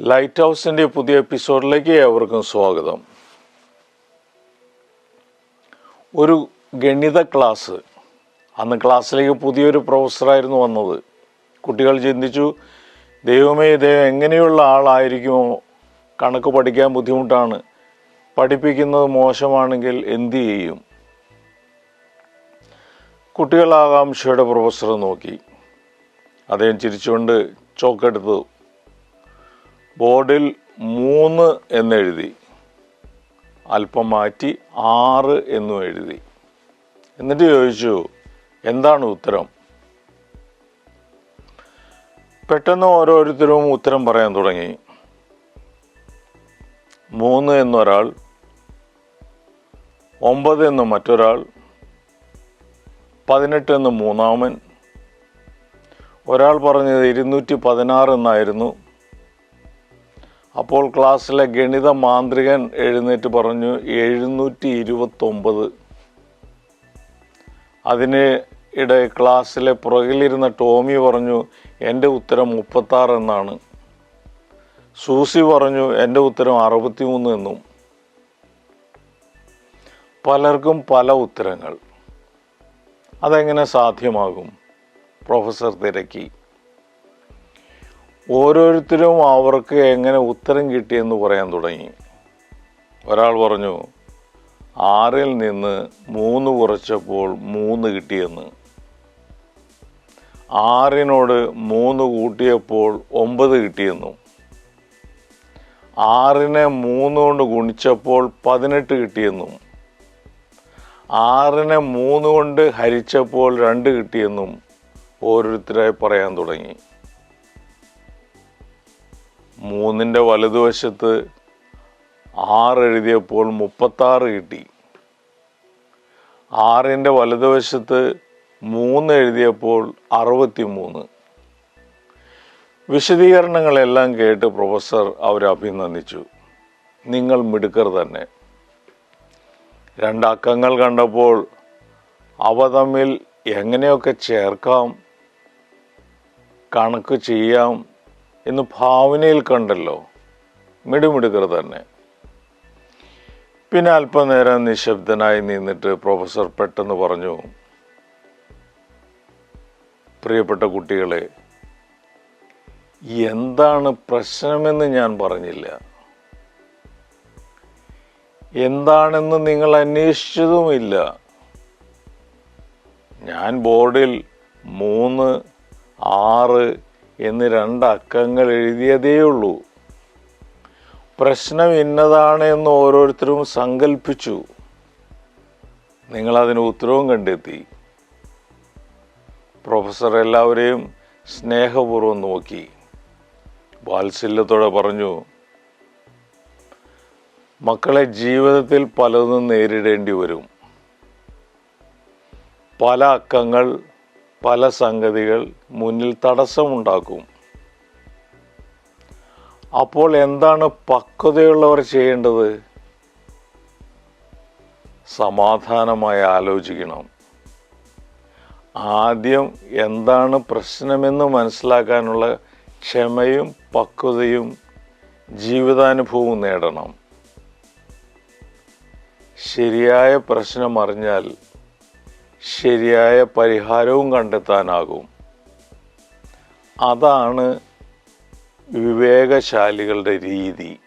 Light ഹൗസിന്റെ പുതിയ എപ്പിസോഡിലേക്ക് ഏവർക്കും സ്വാഗതം. ഒരു ഗണിത ക്ലാസ്. അന്ന് ക്ലാസ്സിലേക്ക് പുതിയൊരു പ്രൊഫസറായിരുന്നു വന്നത്. കുട്ടികൾ ചിന്തിച്ചു ദൈവമേ ദൈവം എങ്ങനെയുള്ള ആളായിരിക്കുമോ? കണക്ക് പഠിക്കാൻ ബുദ്ധിമുട്ടാണ്. പഠിപ്പിക്കുന്നത് മോശമാണെങ്കിൽ എന്തു ചെയ്യും? കുട്ടികൾ ആകാംക്ഷയുടെ പ്രൊഫസറെ നോക്കി. അദ്ദേഹം ചിരിച്ചുകൊണ്ട് ചോക്കെടുത്തു. ബോർഡിൽ മൂന്ന് എന്നെഴുതി. അല്പം മാറ്റി ആറ് എന്നും എഴുതി. എന്നിട്ട് ചോദിച്ചു എന്താണ് ഉത്തരം? പെട്ടെന്ന് ഓരോരുത്തരും ഉത്തരം പറയാൻ തുടങ്ങി. മൂന്ന് എന്നൊരാൾ ഒമ്പത് എന്ന് മറ്റൊരാൾ പതിനെട്ട് എന്ന് മൂന്നാമൻ. ഒരാൾ പറഞ്ഞത് ഇരുന്നൂറ്റി പതിനാറ് എന്നായിരുന്നു. അപ്പോൾ ക്ലാസ്സിലെ ഗണിത മാന്ത്രികൻ എഴുന്നേറ്റ് പറഞ്ഞു എഴുന്നൂറ്റി ഇരുപത്തൊമ്പത് അതിന് ഇടെ ക്ലാസ്സിലെ പുറകിലിരുന്ന ടോമി പറഞ്ഞു എന്റെ ഉത്തരം മുപ്പത്താറ് എന്നാണ്. സൂസി പറഞ്ഞു എന്റെ ഉത്തരം അറുപത്തിമൂന്ന് എന്നും. പലർക്കും പല ഉത്തരങ്ങൾ. അതെങ്ങനെ സാധ്യമാകും? പ്രൊഫസർ തിരക്കി. ഓരോരുത്തരും അവർക്ക് എങ്ങനെ ഉത്തരം കിട്ടിയെന്ന് പറയാൻ തുടങ്ങി. ഒരാൾ പറഞ്ഞു ആറിൽ നിന്ന് മൂന്ന് കുറച്ചപ്പോൾ മൂന്ന് കിട്ടിയെന്ന്. ആറിനോട് മൂന്ന് കൂട്ടിയപ്പോൾ ഒമ്പത് കിട്ടിയെന്നും. ആറിനെ മൂന്ന് കൊണ്ട് ഗുണിച്ചപ്പോൾ പതിനെട്ട് കിട്ടിയെന്നും. ആറിനെ മൂന്ന് കൊണ്ട് ഹരിച്ചപ്പോൾ രണ്ട് കിട്ടിയെന്നും ഓരോരുത്തരായി പറയാൻ തുടങ്ങി. മൂന്നിന്റെ വലതുവശത്ത് ആറ് എഴുതിയപ്പോൾ മുപ്പത്താറ് കിട്ടി. ആറിന്റെ വലതുവശത്ത് മൂന്ന് എഴുതിയപ്പോൾ അറുപത്തി മൂന്ന് വിശദീകരണങ്ങളെല്ലാം കേട്ട് പ്രൊഫസർ അവരെ അഭിനന്ദിച്ചു. നിങ്ങൾ മിടുക്കർ തന്നെ. രണ്ടക്കങ്ങൾ കണ്ടപ്പോൾ അവ തമ്മിൽ എങ്ങനെയൊക്കെ ചേർക്കാം കണക്ക് ചെയ്യാം എന്ന് ഭാവനയിൽ കണ്ടല്ലോ. മിടുമിടുക്കർ തന്നെ. പിന്നെ അല്പനേരം നിശബ്ദനായി നിന്നിട്ട് പ്രൊഫസർ പെട്ടെന്ന് പറഞ്ഞു പ്രിയപ്പെട്ട കുട്ടികളെ എന്താണ് പ്രശ്നമെന്ന് ഞാൻ പറഞ്ഞില്ല. എന്താണെന്ന് നിങ്ങൾ അന്വേഷിച്ചതുമില്ല. ഞാൻ ബോർഡിൽ മൂന്ന് ആറ് എന്ന് രണ്ട് അക്കങ്ങൾ എഴുതിയതേയുള്ളൂ. പ്രശ്നം ഇന്നതാണ് എന്ന് ഓരോരുത്തരും സങ്കല്പിച്ചു നിങ്ങളതിന് ഉത്തരവും കണ്ടെത്തി. പ്രൊഫസർ എല്ലാവരെയും സ്നേഹപൂർവം നോക്കി. വാത്സല്യത്തോടെ പറഞ്ഞു മക്കളെ ജീവിതത്തിൽ പലതും നേരിടേണ്ടി വരും. പല അക്കങ്ങൾ പല സംഗതികൾ മുന്നിൽ തടസ്സമുണ്ടാക്കും. അപ്പോൾ എന്താണ് പക്വതയുള്ളവർ ചെയ്യേണ്ടത്? സമാധാനമായി ആലോചിക്കണം. ആദ്യം എന്താണ് പ്രശ്നമെന്ന് മനസ്സിലാക്കാനുള്ള ക്ഷമയും പക്വതയും ജീവിതാനുഭവവും നേടണം. ശരിയായ പ്രശ്നം അറിഞ്ഞാൽ ശരിയായ പരിഹാരവും കണ്ടെത്താനാകും. അതാണ് വിവേകശാലികളുടെ രീതി.